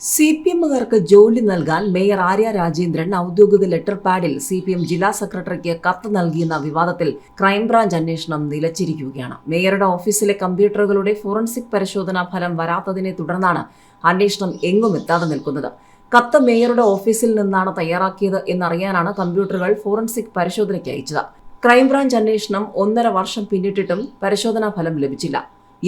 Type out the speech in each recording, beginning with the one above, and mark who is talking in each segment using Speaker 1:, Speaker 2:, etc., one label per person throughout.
Speaker 1: C P എമ്മുകാർക്ക് ജോലി നൽകാൻ mayor Arya Rajendran ഔദ്യോഗിക ലെറ്റർ പാഡിൽ സി പി എം ജില്ലാ സെക്രട്ടറിക്ക് കത്ത് നൽകിയെന്ന വിവാദത്തിൽ ക്രൈംബ്രാഞ്ച് അന്വേഷണം നിലച്ചിരിക്കുകയാണ്. മേയറുടെ ഓഫീസിലെ കമ്പ്യൂട്ടറുകളുടെ ഫോറൻസിക് പരിശോധനാ ഫലം വരാത്തതിനെ തുടർന്നാണ് അന്വേഷണം എങ്ങും എത്താതെ നിൽക്കുന്നത്. കത്ത് മേയറുടെ ഓഫീസിൽ നിന്നാണ് തയ്യാറാക്കിയത് എന്നറിയാനാണ് കമ്പ്യൂട്ടറുകൾ ഫോറൻസിക് പരിശോധനയ്ക്ക് അയച്ചത്. ക്രൈംബ്രാഞ്ച് അന്വേഷണം ഒന്നര വർഷം പിന്നിട്ടിട്ടും പരിശോധനാ ഫലം ലഭിച്ചില്ല.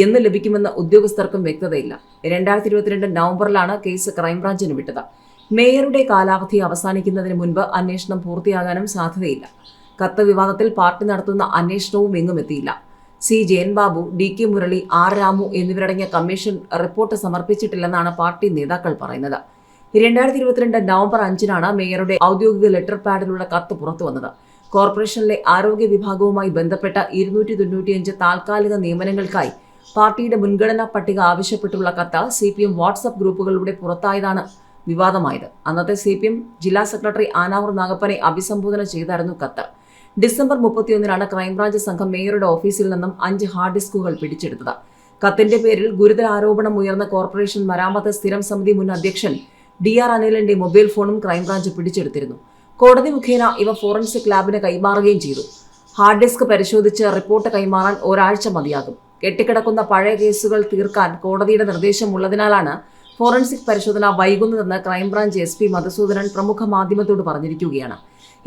Speaker 1: എന്ന് ലഭിക്കുമെന്ന് ഉദ്യോഗസ്ഥർക്കും വ്യക്തതയില്ല. രണ്ടായിരത്തി ഇരുപത്തിരണ്ട് നവംബറിലാണ് കേസ് ക്രൈംബ്രാഞ്ചിന് വിട്ടത്. മേയറുടെ കാലാവധി അവസാനിക്കുന്നതിന് മുൻപ് അന്വേഷണം പൂർത്തിയാകാനും സാധ്യതയില്ല. കത്ത് വിവാദത്തിൽ പാർട്ടി നടത്തുന്ന അന്വേഷണവും എങ്ങും എത്തിയില്ല. C. Jayan Babu D. K. Murali R. Ramu എന്നിവരടങ്ങിയ കമ്മീഷൻ റിപ്പോർട്ട് സമർപ്പിച്ചിട്ടില്ലെന്നാണ് പാർട്ടി നേതാക്കൾ പറയുന്നത്. രണ്ടായിരത്തി ഇരുപത്തിരണ്ട് നവംബർ അഞ്ചിനാണ് മേയറുടെ ഔദ്യോഗിക ലെറ്റർ പാഡിലുള്ള കത്ത് പുറത്തു വന്നത്. കോർപ്പറേഷനിലെ ആരോഗ്യ വിഭാഗവുമായി ബന്ധപ്പെട്ട ഇരുന്നൂറ്റി തൊണ്ണൂറ്റിയഞ്ച് താൽക്കാലിക നിയമനങ്ങൾക്കായി പാർട്ടിയുടെ മുൻഗണനാ പട്ടിക ആവശ്യപ്പെട്ടുള്ള കത്ത് സി പി എം വാട്സപ്പ് ഗ്രൂപ്പുകളിലൂടെ പുറത്തായതാണ് വിവാദമായത്. അന്നത്തെ സി പി എം ജില്ലാ സെക്രട്ടറി ആനാവൂർ നാഗപ്പനെ അഭിസംബോധന ചെയ്തായിരുന്നു കത്ത്. ഡിസംബർ മുപ്പത്തിയൊന്നിനാണ് ക്രൈംബ്രാഞ്ച് സംഘം മേയറുടെ ഓഫീസിൽ നിന്നും അഞ്ച് ഹാർഡ് ഡിസ്കുകൾ പിടിച്ചെടുത്തത്. കത്തിന്റെ പേരിൽ ഗുരുതര ആരോപണം ഉയർന്ന കോർപ്പറേഷൻ മരാമത്ത് സ്ഥിരം സമിതി മുൻ അധ്യക്ഷൻ ഡി ആർ അനിലിന്റെ മൊബൈൽ ഫോണും ക്രൈംബ്രാഞ്ച് പിടിച്ചെടുത്തിരുന്നു. കോടതി മുഖേന ഇവ ഫോറൻസിക് ലാബിന് കൈമാറുകയും ചെയ്തു. ഹാർഡ് ഡിസ്ക് പരിശോധിച്ച് റിപ്പോർട്ട് കൈമാറാൻ ഒരാഴ്ച മതിയാകും. കെട്ടിക്കിടക്കുന്ന പഴയ കേസുകൾ തീർക്കാൻ കോടതിയുടെ നിർദ്ദേശമുള്ളതിനാലാണ് ഫോറൻസിക് പരിശോധന വൈകുന്നതെന്ന് crime branch S P Madhusoodanan പ്രമുഖ മാധ്യമത്തോട് പറഞ്ഞിരിക്കുകയാണ്.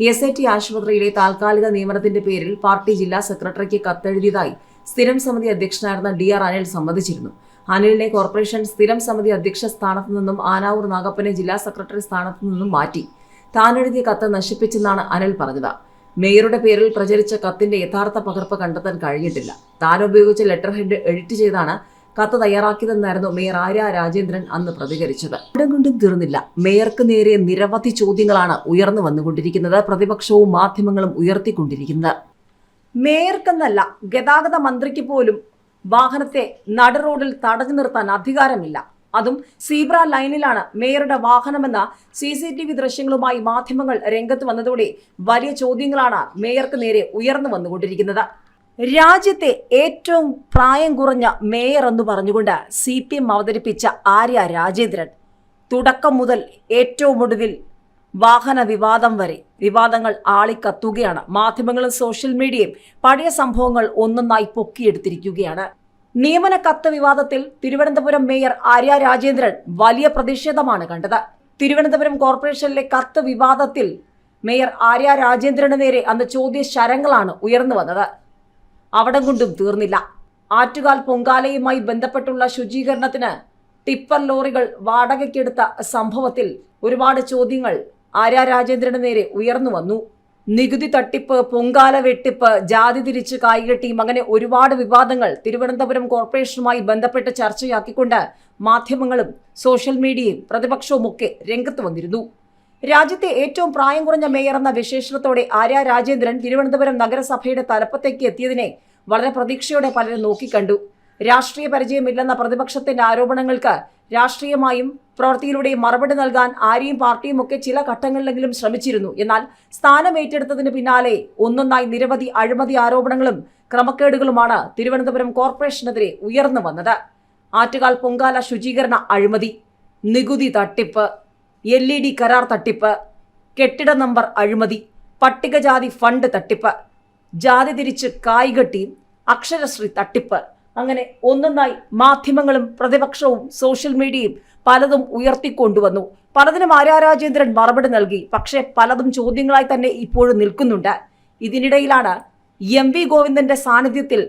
Speaker 1: എസ് ഐ ടി ആശുപത്രിയിലെ താൽക്കാലിക നിയമനത്തിന്റെ പേരിൽ പാർട്ടി ജില്ലാ സെക്രട്ടറിക്ക് കത്തെഴുതിയതായി സ്ഥിരം സമിതി അധ്യക്ഷനായിരുന്ന ഡി ആർ അനിൽ സമ്മതിച്ചിരുന്നു. അനിലിനെ കോർപ്പറേഷൻ സ്ഥിരം സമിതി അധ്യക്ഷ സ്ഥാനത്തു നിന്നും ആനാവൂർ നാഗപ്പനെ ജില്ലാ സെക്രട്ടറി സ്ഥാനത്തു നിന്നും മാറ്റി. താനെഴുതിയ കത്ത് നശിപ്പിച്ചെന്നാണ് അനിൽ പറഞ്ഞത്. മേയറുടെ പേരിൽ പ്രചരിച്ച കത്തിന്റെ യഥാർത്ഥ പകർപ്പ് കണ്ടെത്താൻ കഴിഞ്ഞിട്ടില്ല. താൻ ഉപയോഗിച്ച ലെറ്റർ ഹെഡ് എഡിറ്റ് ചെയ്താണ് കത്ത് തയ്യാറാക്കിയതെന്നായിരുന്നു മേയർ ആര്യ രാജേന്ദ്രൻ അന്ന് പ്രതികരിച്ചത്. ഇടം കൊണ്ടും തീർന്നില്ല. മേയർക്ക് നേരെ നിരവധി ചോദ്യങ്ങളാണ് ഉയർന്നു വന്നുകൊണ്ടിരിക്കുന്നത്. പ്രതിപക്ഷവും മാധ്യമങ്ങളും ഉയർത്തിക്കൊണ്ടിരിക്കുന്നത്. മേയർക്കെന്നല്ല ഗതാഗത മന്ത്രിക്ക് പോലും വാഹനത്തെ നട റോഡിൽ തടഞ്ഞു നിർത്താൻ അധികാരമില്ല. അതും സീബ്ര ലൈനിലാണ് മേയറുടെ വാഹനമെന്ന സി സി ടി വി ദൃശ്യങ്ങളുമായി മാധ്യമങ്ങൾ രംഗത്ത് വന്നതോടെ വലിയ ചോദ്യങ്ങളാണ് മേയർക്ക് നേരെ ഉയർന്നു വന്നുകൊണ്ടിരിക്കുന്നത്. രാജ്യത്തെ ഏറ്റവും പ്രായം കുറഞ്ഞ മേയർ എന്ന് പറഞ്ഞുകൊണ്ട് സി പി എം അവതരിപ്പിച്ച ആര്യ രാജേന്ദ്രൻ. തുടക്കം മുതൽ ഏറ്റവും ഒടുവിൽ വാഹന വിവാദം വരെ വിവാദങ്ങൾ ആളിക്കത്തുകയാണ്. മാധ്യമങ്ങളും സോഷ്യൽ മീഡിയയും പഴയ സംഭവങ്ങൾ ഒന്നൊന്നായി പൊക്കിയെടുത്തിരിക്കുകയാണ്. നിയമന കത്ത് വിവാദത്തിൽ തിരുവനന്തപുരം മേയർ ആര്യ രാജേന്ദ്രൻ വലിയ പ്രതിഷേധമാണ് കണ്ടത്. തിരുവനന്തപുരം കോർപ്പറേഷനിലെ കത്ത് വിവാദത്തിൽ മേയർ ആര്യ രാജേന്ദ്രന് നേരെ അന്ന് ചോദ്യ ശരങ്ങളാണ് ഉയർന്നു വന്നത്. അവിടം കൊണ്ടും തീർന്നില്ല. ആറ്റുകാൽ പൊങ്കാലയുമായി ബന്ധപ്പെട്ടുള്ള ശുചീകരണത്തിന് ടിപ്പർ ലോറികൾ വാടകയ്ക്കെടുത്ത സംഭവത്തിൽ ഒരുപാട് ചോദ്യങ്ങൾ ആര്യ രാജേന്ദ്രന് നേരെ ഉയർന്നു വന്നു. നികുതി തട്ടിപ്പ് പൊങ്കാല വെട്ടിപ്പ് ജാതി തിരിച്ച് കായിക ടീം അങ്ങനെ ഒരുപാട് വിവാദങ്ങൾ തിരുവനന്തപുരം കോർപ്പറേഷനുമായി ബന്ധപ്പെട്ട് ചർച്ചയാക്കിക്കൊണ്ട് മാധ്യമങ്ങളും സോഷ്യൽ മീഡിയയും പ്രതിപക്ഷവും ഒക്കെ രംഗത്ത് വന്നിരുന്നു. രാജ്യത്തെ ഏറ്റവും പ്രായം കുറഞ്ഞ മേയർ എന്ന വിശേഷണത്തോടെ ആര്യ രാജേന്ദ്രൻ തിരുവനന്തപുരം നഗരസഭയുടെ തലപ്പത്തേക്ക് എത്തിയതിനെ വളരെ പ്രതീക്ഷയോടെ പലരും നോക്കിക്കണ്ടു. രാഷ്ട്രീയ പരിചയമില്ലെന്ന പ്രതിപക്ഷത്തിന്റെ ആരോപണങ്ങൾക്ക് രാഷ്ട്രീയമായും പ്രവൃത്തിയിലൂടെയും മറുപടി നൽകാൻ ആര്യയും പാർട്ടിയും ഒക്കെ ചില ഘട്ടങ്ങളിലെങ്കിലും ശ്രമിച്ചിരുന്നു. എന്നാൽ സ്ഥാനം ഏറ്റെടുത്തതിന് പിന്നാലെ ഒന്നൊന്നായി നിരവധി അഴിമതി ആരോപണങ്ങളും ക്രമക്കേടുകളുമാണ് തിരുവനന്തപുരം കോർപ്പറേഷനെതിരെ ഉയർന്നു വന്നത്. ആറ്റുകാൽ പൊങ്കാല ശുചീകരണ അഴിമതി നികുതി തട്ടിപ്പ് എൽ ഇ ഡി കരാർ തട്ടിപ്പ് കെട്ടിട നമ്പർ അഴിമതി പട്ടികജാതി ഫണ്ട് തട്ടിപ്പ് ജാതി തിരിച്ച് കായ്കെട്ടി അക്ഷരശ്രീ തട്ടിപ്പ് അങ്ങനെ ഒന്നൊന്നായി മാധ്യമങ്ങളും പ്രതിപക്ഷവും സോഷ്യൽ മീഡിയയും പലതും ഉയർത്തിക്കൊണ്ടുവന്നു. പലതിനും ആര്യ രാജേന്ദ്രൻ മറുപടി നൽകി. പക്ഷേ പലതും ചോദ്യങ്ങളായി തന്നെ ഇപ്പോഴും നിൽക്കുന്നുണ്ട്. ഇതിനിടയിലാണ് എം വി ഗോവിന്ദന്റെ സാന്നിധ്യത്തിൽ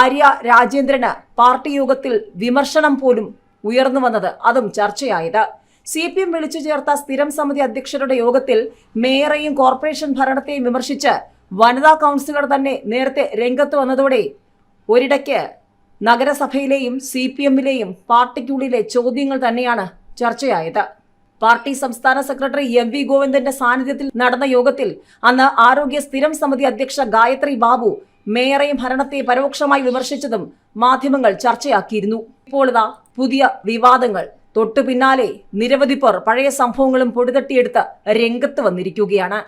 Speaker 1: ആര്യ രാജേന്ദ്രന് പാർട്ടി യോഗത്തിൽ വിമർശനം പോലും ഉയർന്നു വന്നത് അതും ചർച്ചയായത്. സി പി എം വിളിച്ചു ചേർത്ത സ്ഥിരം സമിതി അധ്യക്ഷരുടെ യോഗത്തിൽ മേയറെയും കോർപ്പറേഷൻ ഭരണത്തെയും വിമർശിച്ച് വനിതാ കൗൺസിലർ തന്നെ നേരത്തെ രംഗത്ത് വന്നതോടെ ഒരിടയ്ക്ക് നഗരസഭയിലെയും സി പി എമ്മിലെയും പാർട്ടിക്കുള്ളിലെ ചോദ്യങ്ങൾ തന്നെയാണ് ചർച്ചയായത്. പാർട്ടി സംസ്ഥാന സെക്രട്ടറി എം വി ഗോവിന്ദന്റെ സാന്നിധ്യത്തിൽ നടന്ന യോഗത്തിൽ അന്ന് ആരോഗ്യ സ്ഥിരം സമിതി അധ്യക്ഷ ഗായത്രി ബാബു മേയറെയും ഭരണത്തെ പരോക്ഷമായി വിമർശിച്ചതും മാധ്യമങ്ങൾ ചർച്ചയാക്കിയിരുന്നു. ഇപ്പോൾ ഇതാ പുതിയ വിവാദങ്ങൾ. തൊട്ടു പിന്നാലെ നിരവധി പേർ പഴയ സംഭവങ്ങളും പൊടിതട്ടിയെടുത്ത് രംഗത്ത് വന്നിരിക്കുകയാണ്.